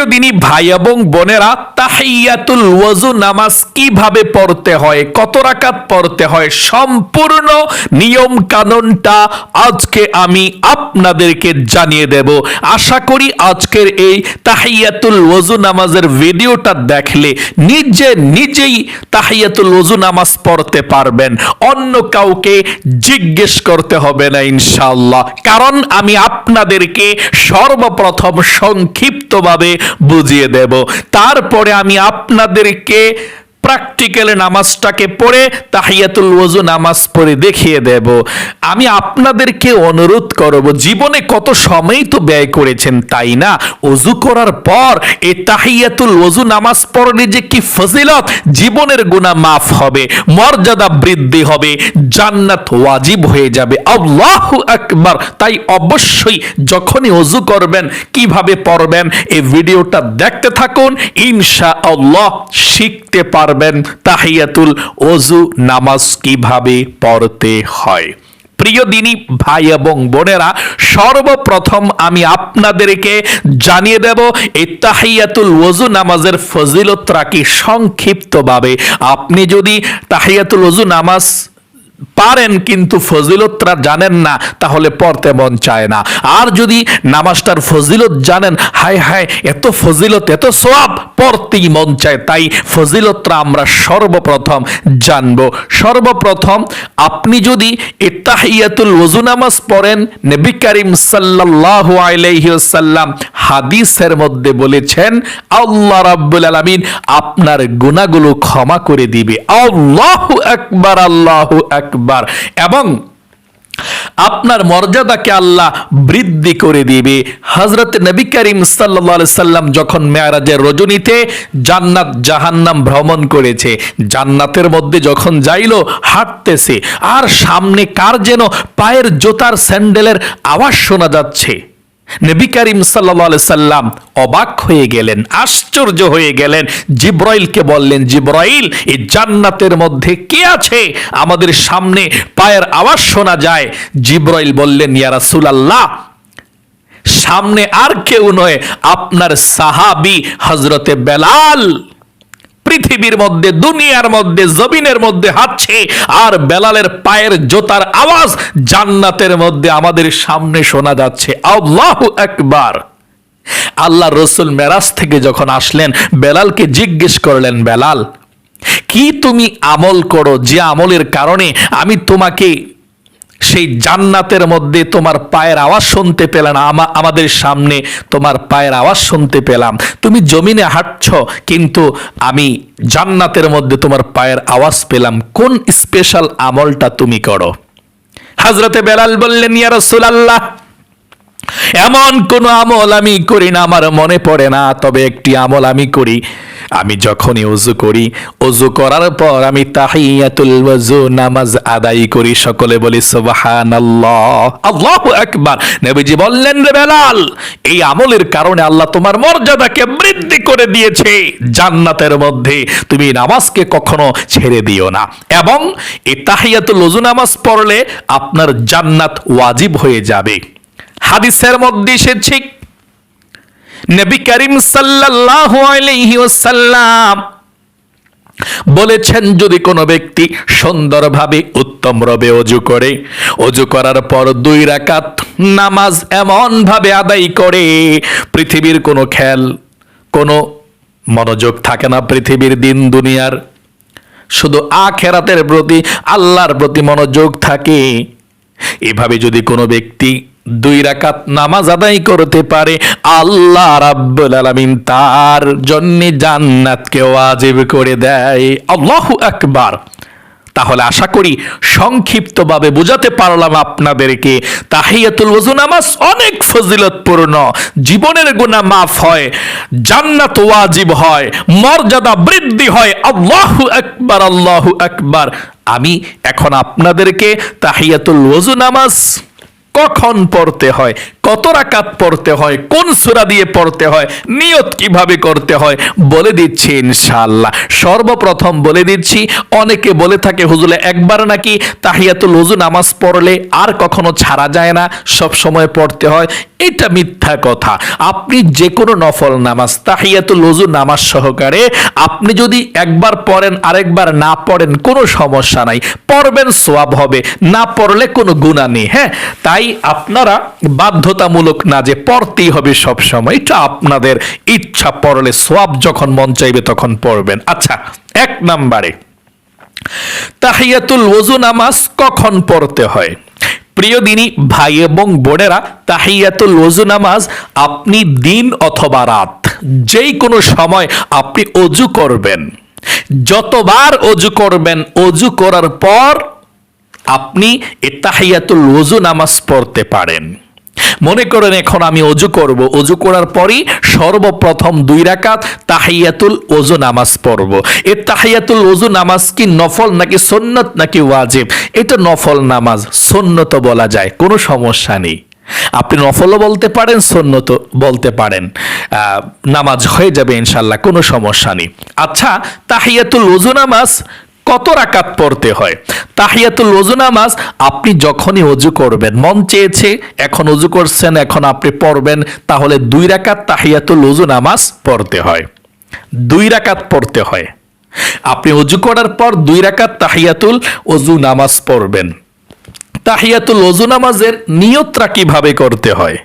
প্রিয় দিনী ভাই এবং বোনেরা তাহিয়াতুল ওয়াজু নামাজ কীভাবে পড়তে হয়, কত রাকাত পড়তে হয়, সম্পূর্ণ নিয়ম কানুনটা আজকে আমি আপনাদেরকে জানিয়ে দেব। আশা করি আজকের এই তাহিয়াতুল ওয়াজু নামাজের ভিডিওটা দেখলে নিজে নিজেই তাহিয়াতুল ওয়াজু নামাজ পড়তে পারবেন। অন্য কাউকে জিজ্ঞেস করতে হবে না ইনশাআল্লাহ। কারণ আমি আপনাদেরকে সর্বপ্রথম সংক্ষিপ্তভাবে বুঝিয়ে দেব। তারপরে আমি আপনাদেরকে প্র্যাকটিক্যালে নামাজটাকে পড়ে তাহিয়াতুল ওযু নামাজ পড়ে দেখিয়ে দেব। আমি আপনাদেরকে অনুরোধ করব, জীবনে কত সময় তো ব্যয় করেছেন তাই না? অজু করার পর এই তাহিয়াতুল ওযু নামাজ পড়লে যে কি ফজিলত? জীবনের গুনাহ মাফ হবে, মর্যাদা বৃদ্ধি হবে, জান্নাত ওয়াজিব হয়ে যাবে। আল্লাহু আকবার! তাই অবশ্যই যখনই অজু করবেন, কীভাবে পড়বেন, এই ভিডিওটা দেখতে থাকুন। ইনশা আল্লাহ শিখতে পারবেন। তাহিয়াতুল অজু নামাজ কীভাবে পড়তে হয়। প্রিয় দিনী, ভাই এবং বোনেরা, সর্বপ্রথম আমি আপনাদেরকে জানিয়ে দেব, এই তাহিয়াতুল ওজু নামাজের ফজিলত রাখি সংক্ষিপ্তভাবে? আপনি যদি তাহিয়াতুল ওজু নামাজ পারেন কিন্তু ফজিলতটা জানেন না, তাহলে পড়তে মন চায় না। আর যদি নামাজটার ফজিলত জানেন, হায় হায়, এত ফজিলত, এত সোয়াব পড়তেই মন চায়। তাই ফজিলতটা আমরা সর্বপ্রথম জানব। সর্বপ্রথম, আপনি যদি ইত্তাহিয়াতুল ওযু নামাজ পড়েন, নবী করিম সাল্লাল্লাহু আলাইহি ওয়াসাল্লাম হাদিসের মধ্যে বলেছেন, আল্লাহ রাব্বুল আলামিন আপনার গুনাহগুলো ক্ষমা করে দিবে। আল্লাহু আকবার আল্লাহু আকবার। এবং আপনার মর্যাদাকে আল্লাহ বৃদ্ধি করে দিবে। হজরত নবী করিম সাল্লা সাল্লাম যখন মেয়ারাজের রজনীতে জান্নাত, জাহান্নাম ভ্রমণ করেছে, জান্নাতের মধ্যে যখন যাইল, হাঁটতেছে, আর সামনে কার যেন পায়ের জোতার স্যান্ডেলের আওয়াজ শোনা যাচ্ছে। নবী করিম সাল্লা সাল্লাম অবাক হয়ে গেলেন, আশ্চর্য হয়ে গেলেন। জিব্রাইলকে বললেন, জিব্রাইল, এই জান্নাতের মধ্যে কে আছে? আমাদের সামনে পায়ের আওয়াজ শোনা যায়। জিব্রাইল বললেন, ইয়া সুলাল্লাহ সামনে আর কেউ নয়, আপনার সাহাবি হজরতে বেলাল। পৃথিবীর মধ্যে, দুনিয়ার মধ্যে, জমিনের মধ্যে হাঁটছে আর বেলালের পায়ের জোতার আওয়াজ জান্নাতের মধ্যে আমাদের সামনে শোনা যাচ্ছে। আল্লাহু একবার আল্লাহ রসুল মেরাজ থেকে যখন আসলেন, বেলালকে জিজ্ঞেস করলেন, বেলাল, কি তুমি আমল করো? যে আমলের কারণে আমি তোমাকে সেই জান্নাতের মধ্যে তোমার পায়ের আওয়াজ শুনতে পেলাম, আমা- আমাদের সামনে তোমার পায়ের আওয়াজ শুনতে পেলাম। তুমি জমিনে হাঁটছ, কিন্তু আমি জান্নাতের মধ্যে তোমার পায়ের আওয়াজ পেলাম। কোন স্পেশাল আমলটা তুমি করো? হাজরতে বেলাল বললেন, ইয়া রাসূলুল্লাহ, এমন কোন আমল আমি করি না, আমার মনে পড়ে না, তবে একটি আমল আমি করি। আমি যখনই অজু করি অজু করার পর আমি তাহিয়াতুল ওযু নামাজ আদায় করি। সকলে বলি, সুবহানাল্লাহ। আল্লাহু আকবার। নবীজি বললেন, রে বেলাল, এই আমলের কারণে আল্লাহ তোমার মর্যাদাকে বৃদ্ধি করে দিয়েছে। জান্নাতের মধ্যে তুমি নামাজকে কখনো ছেড়ে দিও না। এবং এই তাহিয়াতুল ওযু নামাজ পড়লে আপনার জান্নাত ওয়াজিব হয়ে যাবে। হাদিসের মধ্যে এসেছে নবী করিম সাল্লাল্লাহু আলাইহি ওয়াসাল্লাম বলেছেন, যদি কোনো ব্যক্তি সুন্দরভাবে উত্তম রবে অজু করে, অজু করার পর দুই রাকাত নামাজ এমন ভাবে আদায় করে, পৃথিবীর কোনো খেল কোনো মনোযোগ থাকে না পৃথিবীর দিন দুনিয়ার। শুধু আখেরাতের প্রতি আল্লাহর প্রতি মনোযোগ থাকে। এভাবে যদি কোনো ব্যক্তি দুই রাকাত নামাজ আদায় করতে পারে। আল্লাহ রাব্বুল আলামিন তার জন্য জান্নাতকে ওয়াজিব করে দেয়। আল্লাহু আকবার। তাহলে আশা করি সংক্ষিপ্তভাবে বোঝাতে পারলাম আপনাদেরকে, তাহিয়াতুল ওযু নামাজ অনেক ফজিলতপূর্ণ। জীবনের গুনাহ মাফ হয়, জান্নাত ওয়াজিব হয়, মর্যাদা বৃদ্ধি হয়। আল্লাহু আকবার আল্লাহু আকবার। আমি এখন আপনাদেরকে তাহিয়াতুল ওযু নামাজ কখন পড়তে হয়? কত রাকাত পড়তে হয়, কোন সূরা দিয়ে পড়তে হয়, নিয়ত কীভাবে করতে হয়, বলে দিচ্ছি ইনশাআল্লাহ। সর্বপ্রথম বলে দিচ্ছি, অনেকে বলে থাকে, হুজুরে, একবার নাকি তাহিয়াতুল ওযু নামাজ পড়লে আর কখনো ছাড়া যায় না? সব সময় পড়তে হয়, এটা মিথ্যা কথা। আপনি যে কোনো নফল নামাজ, তাহিয়াতুল ওযু নামাজ সহকারে আপনি যদি একবার পড়েন, আরেকবার না পড়েন, কোনো সমস্যা নাই। পড়বেন, সোয়াব হবে। না পড়লে কোনো গুণা নেই হ্যাঁ? তাই আপনারা বাধ্যতামূলক না যে পড়তেই হবে সব সময় এটা আপনাদের ইচ্ছা পড়লে সোয়াব যখন মন চাইবে তখন পড়বেন। আচ্ছা এক নাম্বারে, তাহিয়াতুল ওযু নামাজ কখন পড়তে হয়? প্রিয় দিনী, ভাই এবং বোনেরা, তাহিয়াতুল ওযু নামাজ আপনি দিন অথবা রাত যেই কোনো সময় আপনি অজু করবেন। যতবার অজু করবেন অজু করার পর আপনি এ তাহিয়াতুল ওযু নামাজ পড়তে পারেন। মনে করেন, এখন আমি অজু করব। অজু করার পরই সর্বপ্রথম দুই রাকাত তাহিয়াতুল ওযু নামাজ পড়ব। এ তাহিয়াতুল ওযু নামাজ কি নফল নাকি সুন্নত নাকি ওয়াজিব? এটা নফল নামাজ, সুন্নত বলা যায়, কোনো সমস্যা নেই। আপনি নফলও বলতে পারেন সন্ন্যত বলতে পারেন। নামাজ হয়ে যাবে ইনশাল্লাহ কোনো সমস্যা নেই। আচ্ছা তাহিয়াতুল ওযু নামাজ কত রাকাত পড়তে হয়? তাহিয়াতুল ওযু নামাজ আপনি যখনই অজু করবেন, মন চেয়েছে, এখন অজু করছেন, এখন আপনি পড়বেন, তাহলে দুই রাকাত তাহিয়াতুল ওযু নামাজ পড়তে হয়। দুই রাকাত পড়তে হয়। আপনি অজু করার পর দুই রাকাত তাহিয়াতুল ওযু নামাজ পড়বেন। তাহিয়াতুল ওযু নামাজের নিয়তটা কীভাবে করতে হয়?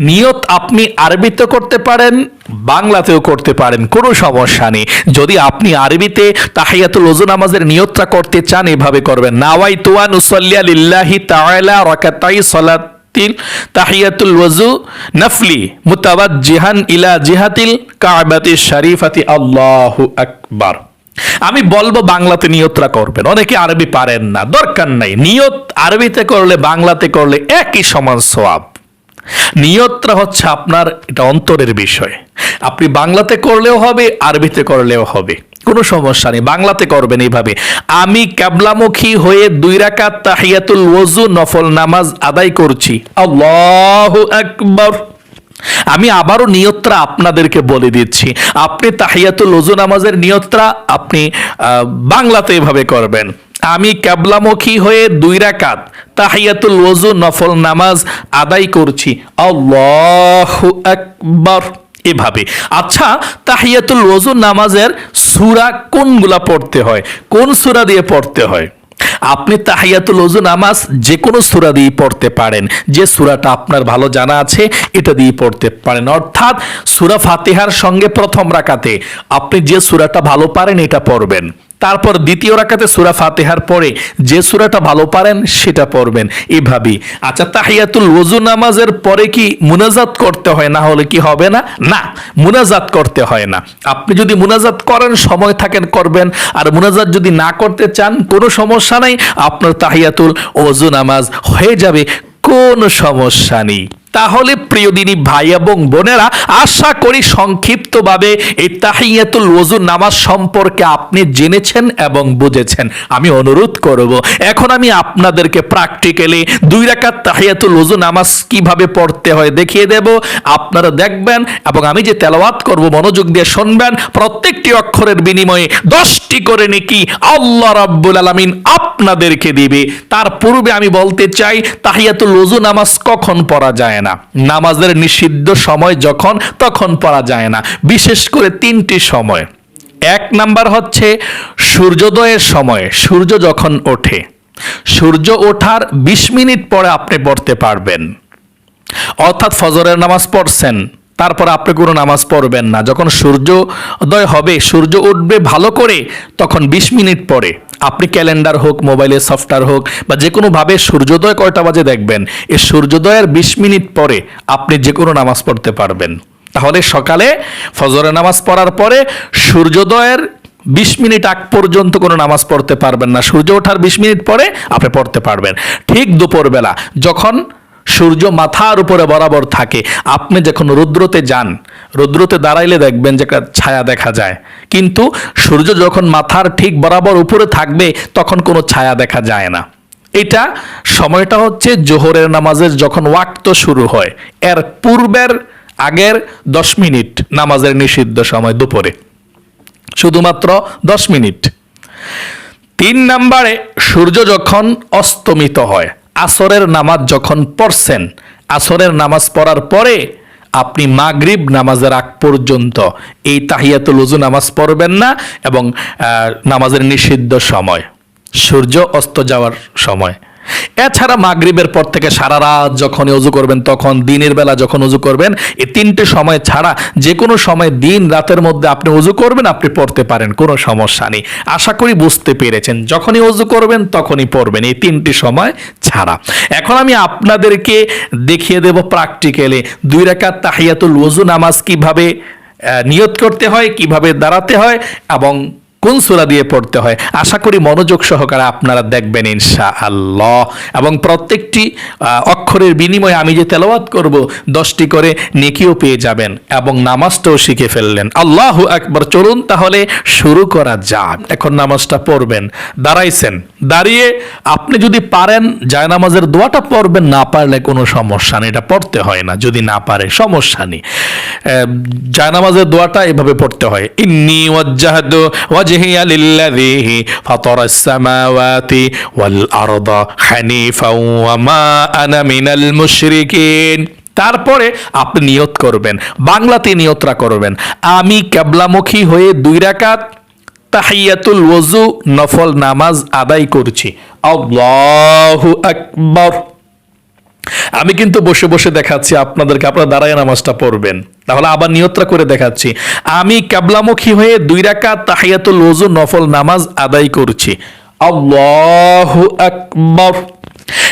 নিয়ত আপনি আরবিতে করতে পারেন, বাংলাতেও করতে পারেন, কোনো সমস্যা নেই। যদি আপনি আরবিতে তাহিয়াতুল ওযু নামাজের নিয়তটা করতে চান, এভাবে করবেন। নাওয়াই তুয়ান উসল্লিয়া লিল্লাহি তাআলা রাকাতাই সালাতিল তাহিয়াতুল ওযু নফলি মুতাওয়াজ্জিহান ইলা জিহাতিল কাবাতি শরীফাতি। আল্লাহু আকবার। আমি বলব বাংলাতে নিয়তরা করবেন। অনেকে আরবি পারেন না, দরকার নাই। নিয়ত আরবিতে করলে বাংলাতে করলে একই সমান সোয়াব নিয়তটা হচ্ছে আপনার, এটা অন্তরের বিষয়। আপনি বাংলাতে করলেও হবে, আরবিতে করলেও হবে। কোনো সমস্যা নেই, বাংলাতে করবেন এইভাবে। আমি ক্যাবলামুখী হয়ে দুই রাকাত তাহিয়াতুল ওযু, নফল নামাজ আদায় করছি। আমি আবারও নিয়তরা আপনাদেরকে বলে দিচ্ছি। আপনি তাহিয়াতুল ওযু নামাজের নিয়তরা আপনি বাংলাতে এভাবে করবেন। আমি ক্যাবলামুখী হয়ে দুই রাকাত তাহিয়াতুল ওযু, নফল নামাজ আদায় করছি। আল্লাহু এভাবে। আচ্ছা তাহিয়াতুল ওযু নামাজের সূরা কোনগুলা পড়তে হয়? কোন সূরা দিয়ে পড়তে হয়? আপনি তাহিয়াতুল ওযু নামাজ যে কোনো সূরা দিয়ে পড়তে পারেন। যে সূরাটা আপনার ভালো জানা আছে, এটা দিয়ে পড়তে পারেন। অর্থাৎ সূরা ফাতিহার সঙ্গে প্রথম রাকাতে আপনি যে সূরাটা ভালো পারেন, এটা পড়বেন। তারপর দ্বিতীয় রাকাতে সুরা ফাতেহার পরে যে সূরাটা ভালো পারেন সেটা পড়বেন। এভাবেই আচ্ছা তাহিয়াতুল ওযু নামাজের পরে কি মুনাজাত করতে হয়? না হলে কি হবে না? না, মুনাজাত করতে হয় না। আপনি যদি মুনাজাত করেন, সময় থাকেন, করবেন। আর মুনাজাত যদি না করতে চান, কোনো সমস্যা নাই। আপনার তাহিয়াতুল ওযু নামাজ হয়ে যাবে, কোনো সমস্যা নেই। তাহলে প্রিয় দিনী ভাই এবং বোনেরা, আশা করি সংক্ষিপ্তভাবে এই তাহিয়াতুল ওযু নামাজ সম্পর্কে আপনি জেনেছেন এবং বুঝেছেন। আমি অনুরোধ করব, এখন আমি আপনাদেরকে প্র্যাকটিক্যালি দুই রাকাত তাহিয়াতুল ওযু নামাজ কীভাবে পড়তে হয় দেখিয়ে দেব। আপনারা দেখবেন এবং আমি যে তেলাওয়াত করব, মনোযোগ দিয়ে শুনবেন, প্রত্যেকটি অক্ষরের বিনিময়ে দশটি করে নাকি আল্লাহ রাব্বুল আলামিন আপনাদেরকে দিবে। তার পূর্বে আমি বলতে চাই, তাহিয়াতুল ওযু নামাজ কখন পড়া যায় না? নামাজের নিষিদ্ধ সময় যখন, তখন পড়া যায় না। বিশেষ করে তিনটি সময়। এক নাম্বার হচ্ছে সূর্যোদয়ের সময়। সূর্য যখন ওঠে, সূর্য ওঠার বিশ মিনিট পরে আপনি পড়তে পারবেন। অর্থাৎ ফজরের নামাজ পড়ছেন, তারপর আপনি কোনো নামাজ পড়বেন না। যখন সূর্যোদয় হবে, সূর্য উঠবে ভালো করে, তখন বিশ মিনিট পরে। আপনি ক্যালেন্ডার হোক, মোবাইলের সফটওয়্যার হোক, বা যে কোনোভাবে সূর্যোদয় কয়টা বাজে দেখবেন, এই সূর্যোদয়ের বিশ মিনিট পরে আপনি যে কোনো নামাজ পড়তে পারবেন। তাহলে সকালে ফজরের নামাজ পড়ার পরে সূর্যোদয়ের বিশ মিনিট আগ পর্যন্ত কোনো নামাজ পড়তে পারবেন না। সূর্য ওঠার বিশ মিনিট পরে আপনি পড়তে পারবেন। ঠিক দুপুরবেলা, যখন সূর্য মাথার উপরে বরাবর থাকে। আপনি যখন রুদ্রতে যান, রুদ্রতে দাঁড়াইলে দেখবেন যে ছায়া দেখা যায়। কিন্তু সূর্য যখন মাথার ঠিক বরাবর উপরে থাকবে, তখন কোনো ছায়া দেখা যায় না। এটা সময়টা হচ্ছে জোহরের নামাজের যখন ওয়াক্ত শুরু হয়। এর পূর্বের আগের দশ মিনিট নামাজের নিষিদ্ধ সময় দুপুরে। শুধুমাত্র দশ মিনিট। তিন নম্বরে সূর্য যখন অস্তমিত হয় আসরের নামাজ যখন পড়ছেন, আসরের নামাজ পড়ার পরে আপনি মাগরিব নামাজের আগ পর্যন্ত এই তাহিয়াতুল উজু নামাজ পড়বেন না এবং নামাজের নিষিদ্ধ সময়, সূর্য অস্ত যাওয়ার সময়। এছাড়া মাগরিবের পর থেকে সারা রাত যখন অজু করবেন, তখন দিনের বেলা যখন অজু করবেন, এই তিনটে সময় ছাড়া যে কোনো সময় দিন রাতের মধ্যে আপনি অজু করবেন, আপনি পড়তে পারেন, কোনো সমস্যা নেই। আশা করি বুঝতে পেরেছেন, যখনই অজু করবেন, তখনই পড়বেন, এই তিনটি সময় ছাড়া। এখন আমি আপনাদেরকে দেখিয়ে দেব প্র্যাকটিক্যালি দুই রাকাত তাহিয়াতুল ওজু নামাজ কীভাবে নিয়ত করতে হয়, কীভাবে দাঁড়াতে হয় এবং কোন সুরা দিয়ে পড়তে হয়? আশা করি মনোযোগ সহকারে আপনারা দেখবেন ইনশা আল্লাহ এবং প্রত্যেকটি অক্ষরের বিনিময়ে আমি যে তেলাওয়াত করব, দশটি করে নেকিও পেয়ে যাবেন এবং নামাজটাও শিখে ফেললেন। আল্লাহ একবার চলুন তাহলে শুরু করা যাক। এখন নামাজটা পড়বেন, দাঁড়াইছেন। দাঁড়িয়ে আপনি যদি পারেন জায়নামাজের দোয়াটা পড়বেন, না পারলে কোনো সমস্যা নেই। এটা পড়তে হয় না, যদি না পারে সমস্যা নেই। জায়নামাজের দোয়াটা এভাবে পড়তে হয়, ইন্নি ওয়াজ্জাহাতু ওয়াজহিয়া লিল্লাযী ফাতারাস সামাওয়াতি ওয়াল আরদা হানিফাও ওয়া মা আনা মিনাল মুশরিকিন। তারপরে আপনি নিয়ত করবেন, বাংলাতে নিয়তরা করবেন, আমি কেবলামুখী হয়ে দুই রাকাত তাহিয়াতুল ওজু নফল নামাজ আদায় করছি। আকবার। আমি কিন্তু বসে বসে দেখাচ্ছি, আপনাদেরকে আপনারা দাঁড়ায় নামাজটা পড়বেন। তাহলে আবার নিয়ত্রা করে দেখাচ্ছি। আমি কাবলামুখী হয়ে দুই রাকা তাহিয়াতুল ওজু নফল নামাজ আদায় করছি। আল্লাহু আকবার।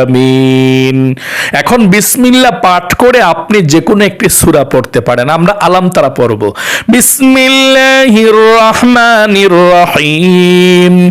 আমিন। এখন বিসমিল্লা পাঠ করে আপনি যে কোনো একটি সুরা পড়তে পারেন। আমরা আলাম তারা পড়ব। বিসমিল্লাহির রহমানির রহিম।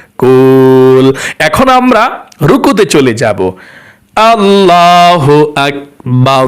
মাকুল এখন আমরা রুকুতে চলে যাব। আল্লাহ আকবার।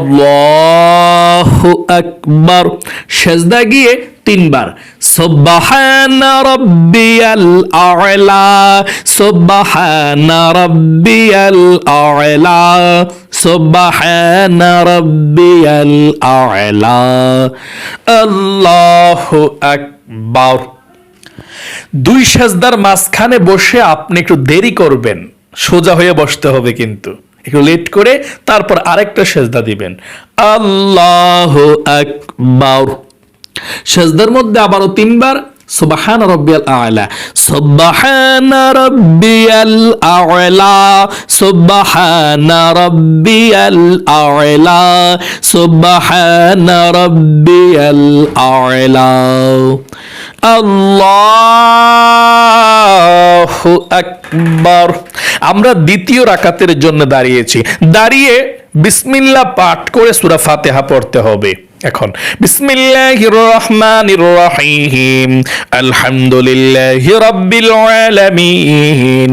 আল্লাহু আকবার। সেজদা গিয়ে তিনবার। সুবহানা রাব্বিয়াল আ'লা। সুবহানা রাব্বিয়াল আ'লা। সুবহানা রাব্বিয়াল আ'লা। আল্লাহু আকবার। দুই সেজদার মাঝখানে বসে আপনি একটু দেরি করবেন। সোজা হয়ে বসতে হবে কিন্তু। একটু লেট করে তারপর আরেকটা সেজদা দিবেন। আল্লাহ আকবার। সেজদার মধ্যে আবারও তিনবার সুবাহান রব্বিয়াল আলা, সুবাহান রব্বিয়াল আলা, সুবাহান রব্বিয়াল আলা, সুবাহান রব্বিয়াল আলা। আল্লাহু আকবার। আমরা দ্বিতীয় রাকাতের জন্য দাঁড়িয়েছি। দাঁড়িয়ে বিসমিল্লাহ পাঠ করে সূরা ফাতিহা পড়তে হবে। এখন। বিসমিল্লাহির রহমানির রহিম আলহামদুলিল্লাহি রাব্বিল আলামিন।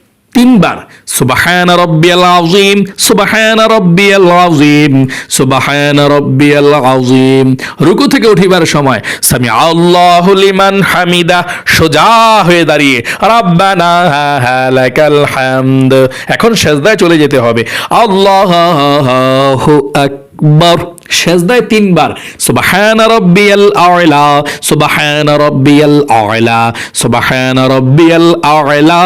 তিনবার। সুবাহান রব্বিয়াল আযীম, সুবাহান রব্বিয়াল আযীম, সুবাহান রব্বিয়াল আযীম। রুকু থেকে উঠিবার সময় সামি আল্লাহু লিমান হামিদা, সোজা হয়ে দাঁড়িয়ে, রাব্বানা লাকাল হামদ। এখন সেজদায় চলে যেতে হবে। আল্লাহু আকবার। সেজদায় তিনবার, সুবাহান রব্বিয়াল আ'লা, সুবাহান রব্বিয়াল আ'লা, সুবাহান রব্বিয়াল আ'লা।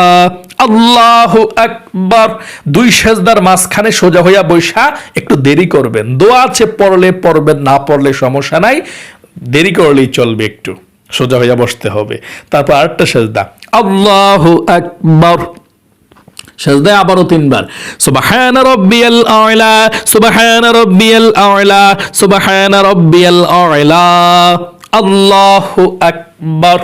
আল্লাহু আকবার। দুই সেজদার মাঝখানে সোজা হইয়া বৈশা একটু দেরি করবেন। দোয়া আছে, পড়লে পড়বেন, না পড়লে সমস্যা নাই। দেরি করলেই চলবে একটু। সোজা হইয়া বসতে হবে। তারপর আরেকটা সেজদা। আল্লাহু আকবার। সেজদায় আবারও তিনবার। সুবহান রব্বিয়াল আ'লা, সুবহান রব্বিয়াল আ'লা, সুবহান রব্বিয়াল আ'লা। আল্লাহু আকবার।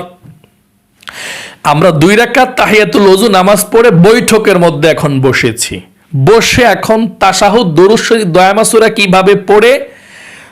আমরা দুই রাকাত তাহিয়াতুল ওযু নামাজ পড়ে বৈঠকের মধ্যে এখন বসেছি। বসে এখন তাসাহু দরুদ দয়ামাসুরা কীভাবে পড়ে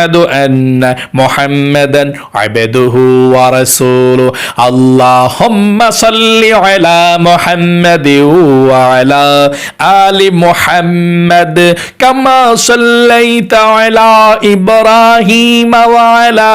أشهد أن محمدا عبده ورسوله. اللهم صل على محمد وعلى آل محمد كما صليت على إبراهيم وعلى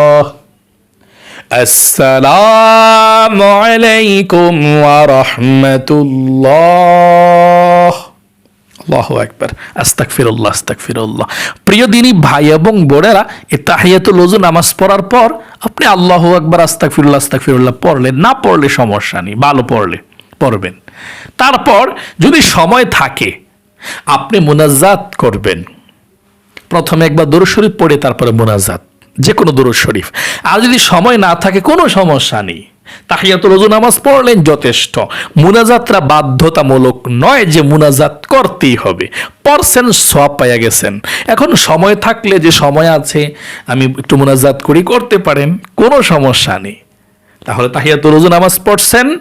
আসসালামু আলাইকুম ওয়া রাহমাতুল্লাহ আল্লাহু আকবার আস্তাগফিরুল্লাহ আস্তাগফিরুল্লাহ প্রিয় দিনী ভাই এবং বোনেরা, এ তাহিয়াতুল ওযু নামাজ পড়ার পর আপনি আল্লাহু আকবার, আস্তাগফিরুল্লাহ আস্তাগফিরুল্লাহ পড়লেন। না পড়লে সমস্যা নেই, ভালো পড়লে পড়বেন। তারপর যদি সময় থাকে, আপনি মোনাজাত করবেন। প্রথমে একবার দরুশরীফ পড়ে, তারপরে মোনাজাত। যে কোনো দরুদ শরীফ। আর যদি সময় না থাকে, কোনো সমস্যা নেই। তাহিয়াতুল ওযু নামাজ পড়লেন যথেষ্ট। মুনাজাতরা বাধ্যতামূলক নয় যে মুনাজাত করতেই হবে। পরসেন সব পাইয়া গেছেন। এখন সময় থাকলে যে সময় আছে, আমি একটু মুনাজাত করি, করতে পারেন, কোনো সমস্যা নেই। তাহলে তাহিয়াতুল ওযু নামাজ পড়ছেন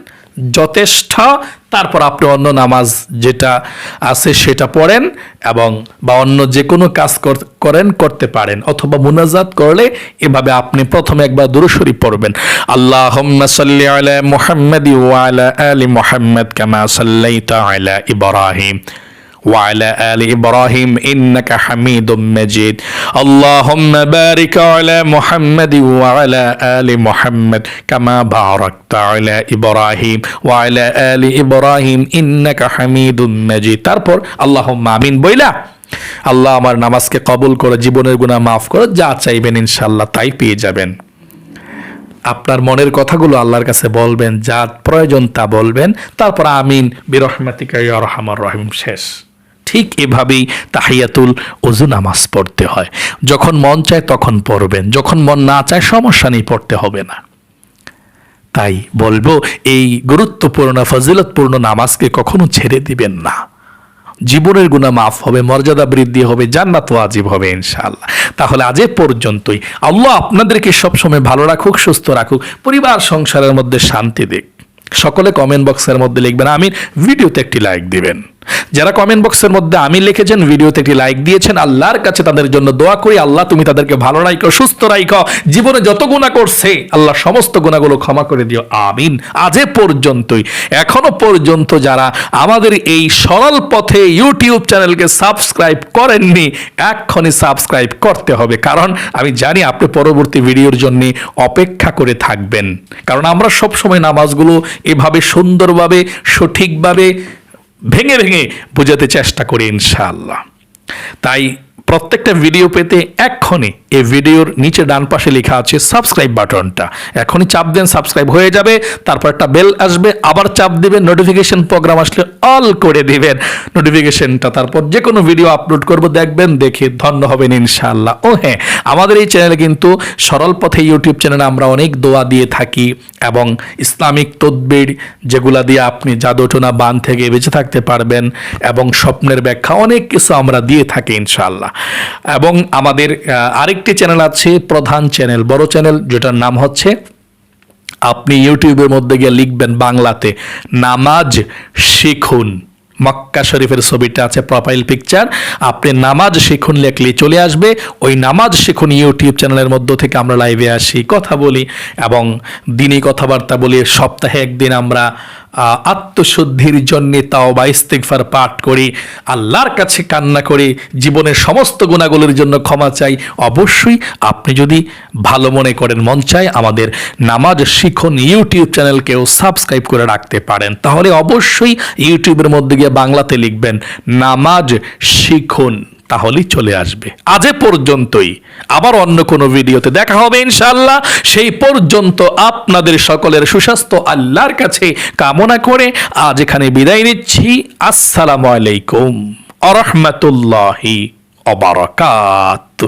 যথেষ্ট, তারপর আপনি অন্য নামাজ যেটা আছে সেটা পড়েন এবং বা অন্য যে কোনো কাজ কর- করেন, করতে পারেন অথবা মুনাজাত করলে এভাবে আপনি প্রথমে একবার দুরুশরী পড়বেন। আল্লাহ সাল্লি আলা মোহাম্মদ وعلى آل إبراهيم إنك حميد مجيد اللهم بارك على محمد وعلى آل محمد كما باركت على إبراهيم وعلى آل إبراهيم إنك حميد مجيد তারপর আল্লাহুম্মা আমিন বইলা আল্লাহ আমার নামাজকে কবুল করে জীবনের গুনাহ মাফ করে যা চাইবেন ইনশাআল্লাহ তাই পেয়ে যাবেন আপনার মনের কথাগুলো আল্লাহর কাছে বলবেন যা প্রয়োজন তা বলবেন তারপর আমিন বিরহমাতিকা ইয়া রহমান রহিম শেষ ঠিক এভাবেই তাহিয়াতুল ওযু নামাজ পড়তে হয়। যখন মন চায় তখন পড়বেন, যখন মন না চায় সমস্যা নেই, পড়তে হবে না। তাই বলব, এই গুরুত্বপূর্ণ, ফজিলতপূর্ণ নামাজকে কখনো ছেড়ে দিবেন না। জীবনের গুণা মাফ হবে, মর্যাদা বৃদ্ধি হবে, জান্নাত ওয়াজিব হবে, ইনশাআল্লাহ। তাহলে আজ পর্যন্তই। আল্লাহ আপনাদেরকে সবসময় ভালো রাখুক, সুস্থ রাখুক, পরিবার, সংসারের মধ্যে শান্তি দিক। সকলে কমেন্ট বক্সের মধ্যে লিখবেন, আমিন। ভিডিওতে একটি লাইক দিবেন। যারা কমেন্ট বক্সের মধ্যে আমি লিখেছেন, ভিডিওতে একটি লাইক দিয়েছেন, আল্লাহর কাছে তাদের জন্য দোয়া করি। আল্লাহ, তুমি তাদেরকে ভালো রাখো সুস্থ রাখো জীবনে যত গুণা করছে, আল্লাহ সমস্ত গুণাগুলো ক্ষমা করে দিও। আমিন। আজ পর্যন্তই। এখনও পর্যন্ত যারা আমাদের এই সরল পথে ইউটিউব চ্যানেলকে সাবস্ক্রাইব করেননি এক্ষণে সাবস্ক্রাইব করতে হবে। কারণ আমি জানি আপনি পরবর্তী ভিডিওর জন্য অপেক্ষা করে থাকবেন। কারণ আমরা সবসময় নামাজগুলো এভাবে সুন্দরভাবে, সঠিকভাবে ভেঙে ভেঙে বোঝাতে চেষ্টা করি ইনশাআল্লাহ। তাই প্রত্যেকটা ভিডিও পেতে এক্ষণে এই ভিডিওর নিচে ডান পাশে লেখা আছে সাবস্ক্রাইব বাটনটা। এখনই চাপ দেন সাবস্ক্রাইব হয়ে যাবে, তারপর একটা বেল আসবে, আবার চাপ দিবেন নোটিফিকেশন প্রোগ্রাম আসলে অল করে দিবেন। নোটিফিকেশনটা তারপর যে কোনো ভিডিও আপলোড করব, দেখবেন, দেখে ধন্য হবেন ইনশাআল্লাহ। ও হ্যাঁ আমাদের এই চ্যানেলে কিন্তু সরল পথে ইউটিউব চ্যানেলে আমরা অনেক দোয়া দিয়ে থাকি এবং ইসলামিক তদবির যেগুলা দিয়ে আপনি জাদুটোনা বান থেকে বেঁচে থাকতে পারবেন এবং স্বপ্নের ব্যাখ্যা অনেক কিছু আমরা দিয়ে থাকি ইনশাআল্লাহ। এবং আমাদের আরেকটি চ্যানেল আছে প্রধান চ্যানেল বড় চ্যানেল যেটার নাম হচ্ছে আপনি ইউটিউবের মধ্যে গিয়ে লিখবেন বাংলাতে, নামাজ শিখুন। মক্কা শরীফের ছবিটা আছে প্রোফাইল পিকচার আপনি নামাজ শিখুন লেখলে চলে আসবে। ওই নামাজ শিখুন ইউটিউব চ্যানেলের মধ্য থেকে আমরা লাইভে আসি, কথা বলি এবং দিনই কথাবার্তা বলি। সপ্তাহে একদিন আমরা আত্মশুদ্ধির জন্য তাও বা ইস্তেগফার পাঠ করি, আল্লাহর কাছে কান্না করে, জীবনের সমস্ত গুণাগুলোর জন্য ক্ষমা চাই। অবশ্যই আপনি যদি ভালো মনে করেন, মন চায় আমাদের নামাজ শিখন, ইউটিউব চ্যানেলকেও সাবস্ক্রাইব করে রাখতে পারেন। তাহলে অবশ্যই ইউটিউবের মধ্যে গিয়ে বাংলাতে লিখবেন, নামাজ শিখুন। তাহলেই চলে আসবে। আজ পর্যন্তই। আবার অন্য কোনো ভিডিওতে দেখা হবে ইনশাল্লাহ সেই পর্যন্ত আপনাদের সকলের সুস্বাস্থ্য আল্লাহর কাছে কামনা করে আজ এখানে বিদায় নিচ্ছি। আসসালামু আলাইকুম। আরহামতুল্লাহি অবরাকাত